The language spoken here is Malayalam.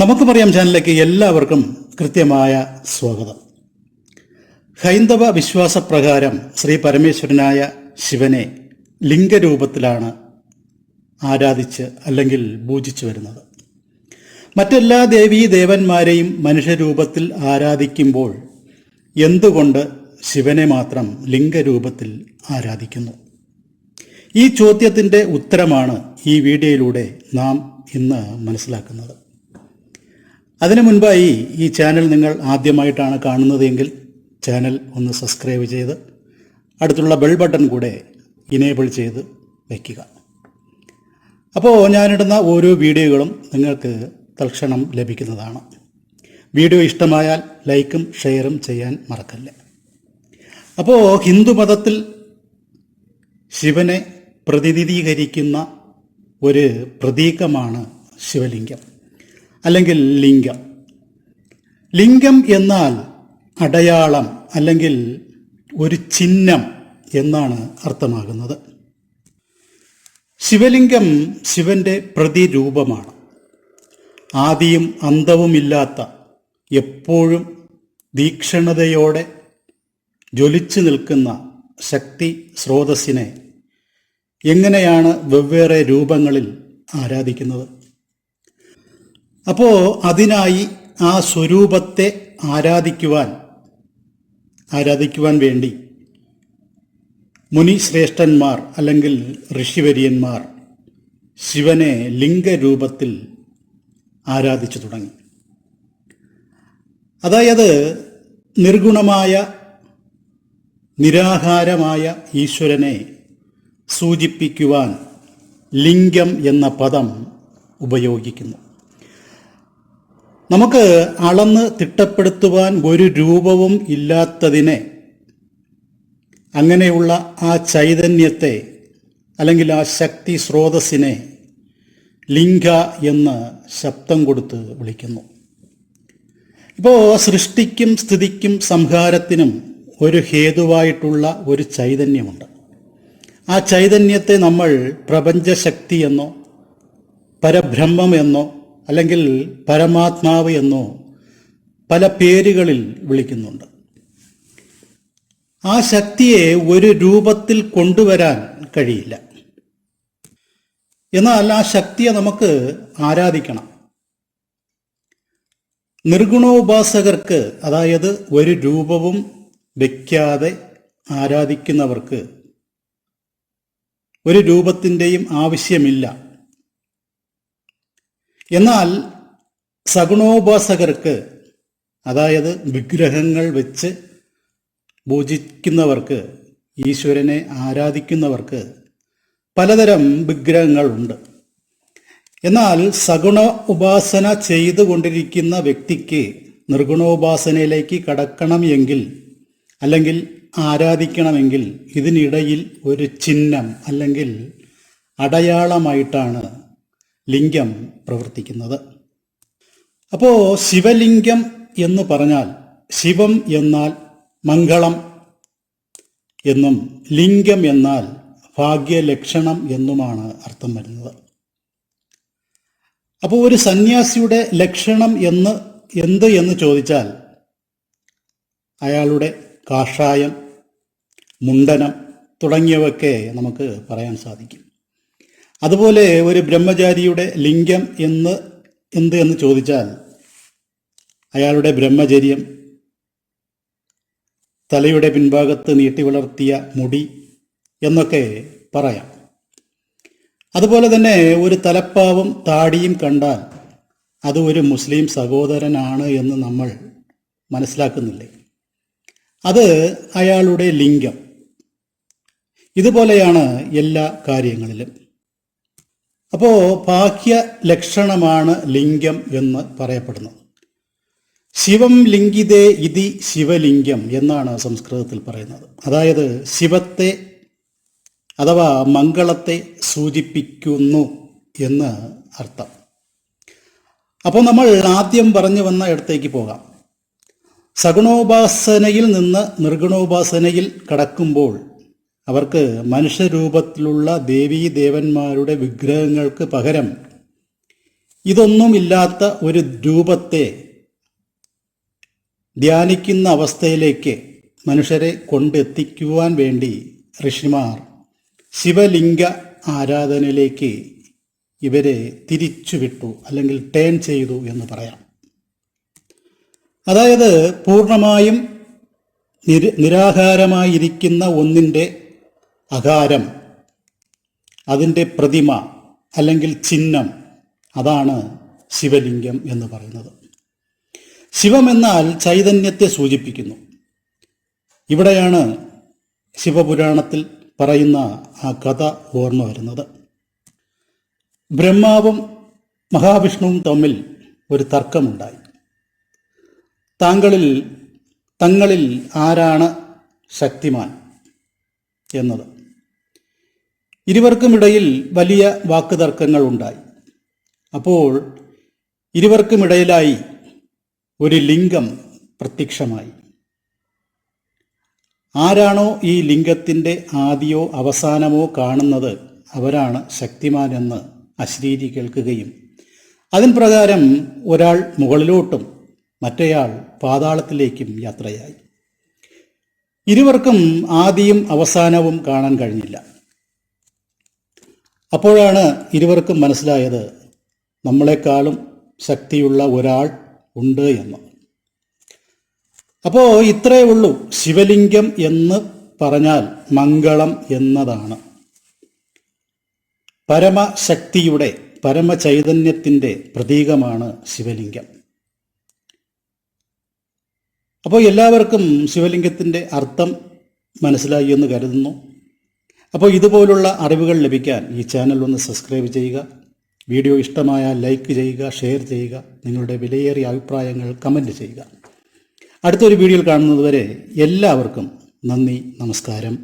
നമുക്ക് പറയാം ചാനലിലേക്ക് എല്ലാവർക്കും കൃത്യമായ സ്വാഗതം. ഹൈന്ദവ വിശ്വാസപ്രകാരം ശ്രീ പരമേശ്വരനായ ശിവനെ ലിംഗരൂപത്തിലാണ് ആരാധിച്ച് അല്ലെങ്കിൽ പൂജിച്ചു വരുന്നത്. മറ്റെല്ലാ ദേവീ ദേവന്മാരെയും മനുഷ്യരൂപത്തിൽ ആരാധിക്കുമ്പോൾ എന്തുകൊണ്ട് ശിവനെ മാത്രം ലിംഗരൂപത്തിൽ ആരാധിക്കുന്നു? ഈ ചോദ്യത്തിന്റെ ഉത്തരമാണ് ഈ വീഡിയോയിലൂടെ നാം ഇന്ന് മനസ്സിലാക്കുന്നത്. അതിനു മുൻപായി ഈ ചാനൽ നിങ്ങൾ ആദ്യമായിട്ടാണ് കാണുന്നതെങ്കിൽ ചാനൽ ഒന്ന് സബ്സ്ക്രൈബ് ചെയ്ത് അടുത്തുള്ള ബെൽ ബട്ടൺ കൂടെ ഇനേബിൾ ചെയ്ത് വയ്ക്കുക. അപ്പോൾ ഞാനിടുന്ന ഓരോ വീഡിയോകളും നിങ്ങൾക്ക് തൽക്ഷണം ലഭിക്കുന്നതാണ്. വീഡിയോ ഇഷ്ടമായാൽ ലൈക്കും ഷെയറും ചെയ്യാൻ മറക്കല്ല. അപ്പോൾ ഹിന്ദുമതത്തിൽ ശിവനെ പ്രതിനിധീകരിക്കുന്ന ഒരു പ്രതീകമാണ് ശിവലിംഗം. അല്ലെങ്കിൽ ലിംഗം. ലിംഗം എന്നാൽ അടയാളം അല്ലെങ്കിൽ ഒരു ചിഹ്നം എന്നാണ് അർത്ഥമാകുന്നത്. ശിവലിംഗം ശിവന്റെ പ്രതിരൂപമാണ്. ആദിയും അന്തവുമില്ലാത്ത എപ്പോഴും തീക്ഷണതയോടെ ജ്വലിച്ചു നിൽക്കുന്ന ശക്തി സ്രോതസ്സിനെ എങ്ങനെയാണ് വെവ്വേറെ രൂപങ്ങളിൽ ആരാധിക്കുന്നത്? അപ്പോൾ അതിനായി ആ സ്വരൂപത്തെ ആരാധിക്കുവാൻ ആരാധിക്കുവാൻ വേണ്ടി മുനിശ്രേഷ്ഠന്മാർ അല്ലെങ്കിൽ ഋഷിവര്യന്മാർ ശിവനെ ലിംഗരൂപത്തിൽ ആരാധിച്ചു തുടങ്ങി. അതായത് നിർഗുണമായ നിരാഹാരമായ ഈശ്വരനെ സൂചിപ്പിക്കുവാൻ ലിംഗം എന്ന പദം ഉപയോഗിക്കുന്നു. നമുക്ക് അളന്ന് തിട്ടപ്പെടുത്തുവാൻ ഒരു രൂപവും ഇല്ലാത്തതിനെ അങ്ങനെയുള്ള ആ ചൈതന്യത്തെ അല്ലെങ്കിൽ ആ ശക്തി സ്രോതസ്സിനെ ലിംഗ എന്ന് ശബ്ദം കൊടുത്ത് വിളിക്കുന്നു. ഇപ്പോൾ സൃഷ്ടിക്കും സ്ഥിതിക്കും സംഹാരത്തിനും ഒരു ഹേതുവായിട്ടുള്ള ഒരു ചൈതന്യമുണ്ട്. ആ ചൈതന്യത്തെ നമ്മൾ പ്രപഞ്ചശക്തി എന്നോ പരബ്രഹ്മം എന്നോ അല്ലെങ്കിൽ പരമാത്മാവ് എന്നോ പല പേരുകളിൽ വിളിക്കുന്നുണ്ട്. ആ ശക്തിയെ ഒരു രൂപത്തിൽ കൊണ്ടുവരാൻ കഴിയില്ല. എന്നാൽ ആ ശക്തിയെ നമുക്ക് ആരാധിക്കണം. നിർഗുണോപാസകർക്ക് അതായത് ഒരു രൂപവും വയ്ക്കാതെ ആരാധിക്കുന്നവർക്ക് ഒരു രൂപത്തിന്റെയും ആവശ്യമില്ല. എന്നാൽ സഗുണോപാസകർക്ക് അതായത് വിഗ്രഹങ്ങൾ വെച്ച് പൂജിക്കുന്നവർക്ക് ഈശ്വരനെ ആരാധിക്കുന്നവർക്ക് പലതരം വിഗ്രഹങ്ങളുണ്ട്. എന്നാൽ സഗുണ ഉപാസന ചെയ്തുകൊണ്ടിരിക്കുന്ന വ്യക്തിക്ക് നിർഗുണോപാസനയിലേക്ക് കടക്കണം എങ്കിൽ അല്ലെങ്കിൽ ആരാധിക്കണമെങ്കിൽ ഇതിനിടയിൽ ഒരു ചിഹ്നം അല്ലെങ്കിൽ അടയാളമായിട്ടാണ് ലിംഗം പ്രവർത്തിക്കുന്നത്. അപ്പോ ശിവലിംഗം എന്ന് പറഞ്ഞാൽ ശിവം എന്നാൽ മംഗളം എന്നും ലിംഗം എന്നാൽ ഭാഗ്യലക്ഷണം എന്നുമാണ് അർത്ഥം വരുന്നത്. അപ്പോൾ ഒരു സന്യാസിയുടെ ലക്ഷണം എന്ന് എന്ത് എന്ന് ചോദിച്ചാൽ അയാളുടെ കാഷായം മുണ്ടനം തുടങ്ങിയവയൊക്കെ നമുക്ക് പറയാൻ സാധിക്കും. അതുപോലെ ഒരു ബ്രഹ്മചാരിയുടെ ലിംഗം എന്ന് എന്ത് എന്ന് ചോദിച്ചാൽ അയാളുടെ ബ്രഹ്മചര്യം തലയുടെ പിൻഭാഗത്ത് നീട്ടി വളർത്തിയ മുടി എന്നൊക്കെ പറയാം. അതുപോലെ തന്നെ ഒരു തലപ്പാവും താടിയും കണ്ടാൽ അത് ഒരു മുസ്ലിം സഹോദരനാണ് എന്ന് നമ്മൾ മനസ്സിലാക്കുന്നില്ലേ? അത് അയാളുടെ ലിംഗം. ഇതുപോലെയാണ് എല്ലാ കാര്യങ്ങളിലും. അപ്പോൾ ബാഹ്യ ലക്ഷണമാണ് ലിംഗം എന്ന് പറയപ്പെടുന്നത് ശിവം ലിംഗിതേ ഇതി ശിവലിംഗം എന്നാണ് സംസ്കൃതത്തിൽ പറയുന്നത്. അതായത് ശിവത്തെ അഥവാ മംഗളത്തെ സൂചിപ്പിക്കുന്നു എന്ന് അർത്ഥം. അപ്പോൾ നമ്മൾ ആദ്യം പറഞ്ഞു വന്ന ഇടത്തേക്ക് പോകാം. സഗുണോപാസനയിൽ നിന്ന് നിർഗുണോപാസനയിൽ കടക്കുമ്പോൾ അവർക്ക് മനുഷ്യരൂപത്തിലുള്ള ദേവീ ദേവന്മാരുടെ വിഗ്രഹങ്ങൾക്ക് പകരം ഇതൊന്നുമില്ലാത്ത ഒരു രൂപത്തെ ധ്യാനിക്കുന്ന അവസ്ഥയിലേക്ക് മനുഷ്യരെ കൊണ്ടെത്തിക്കുവാൻ വേണ്ടി ഋഷിമാർ ശിവലിംഗ ആരാധനയിലേക്ക് ഇവരെ തിരിച്ചുവിട്ടു അല്ലെങ്കിൽ ടേൺ ചെയ്തു എന്ന് പറയാം. അതായത് പൂർണമായും നിരാഹാരമായിരിക്കുന്ന ഒന്നിന്റെ അകാരം അതിന്റെ പ്രതിമ അല്ലെങ്കിൽ ചിഹ്നം അതാണ് ശിവലിംഗം എന്ന് പറയുന്നത്. ശിവമെന്നാൽ ചൈതന്യത്തെ സൂചിപ്പിക്കുന്നു. ഇവിടെയാണ് ശിവപുരാണത്തിൽ പറയുന്ന ആ കഥ ഓർമ്മ വരുന്നത്. ബ്രഹ്മാവും മഹാവിഷ്ണുവും തമ്മിൽ ഒരു തർക്കമുണ്ടായി. താങ്കളിൽ തങ്ങളിൽ ആരാണ് ശക്തിമാൻ എന്നത്? ഇരുവർക്കുമിടയിൽ വലിയ വാക്കുതർക്കങ്ങൾ ഉണ്ടായി അപ്പോൾ ഇരുവർക്കുമിടയിലായി ഒരു ലിംഗം പ്രത്യക്ഷമായി. ആരാണോ ഈ ലിംഗത്തിന്റെ ആദിയോ അവസാനമോ കാണുന്നത് അവരാണ് ശക്തിമാൻ എന്ന് അശ്രീരി കേൾക്കുകയും അതിൻ പ്രകാരം ഒരാൾ മുകളിലോട്ടും മറ്റേയാൾ പാതാളത്തിലേക്കും യാത്രയായി. ഇരുവർക്കും ആദിയും അവസാനവും കാണാൻ കഴിഞ്ഞില്ല. അപ്പോഴാണ് ഇരുവർക്കും മനസ്സിലായത് നമ്മളെക്കാളും ശക്തിയുള്ള ഒരാൾ ഉണ്ട് എന്ന്. അപ്പോൾ ഇത്രയേ ഉള്ളൂ. ശിവലിംഗം എന്ന് പറഞ്ഞാൽ മംഗളം എന്നതാണ്. പരമശക്തിയുടെ പരമചൈതന്യത്തിന്റെ പ്രതീകമാണ് ശിവലിംഗം. അപ്പോൾ എല്ലാവർക്കും ശിവലിംഗത്തിന്റെ അർത്ഥം മനസ്സിലായി എന്ന് കരുതുന്നു. അപ്പോൾ ഇതുപോലുള്ള അറിവുകൾ ലഭിക്കാൻ ഈ ചാനൽ ഒന്ന് സബ്സ്ക്രൈബ് ചെയ്യുക. വീഡിയോ ഇഷ്ടമായ ലൈക്ക് ചെയ്യുക ഷെയർ ചെയ്യുക നിങ്ങളുടെ വിലയേറിയ അഭിപ്രായങ്ങൾ കമന്റ് ചെയ്യുക. അടുത്തൊരു വീഡിയോയിൽ കാണുന്നതുവരെ എല്ലാവർക്കും നന്ദി നമസ്കാരം.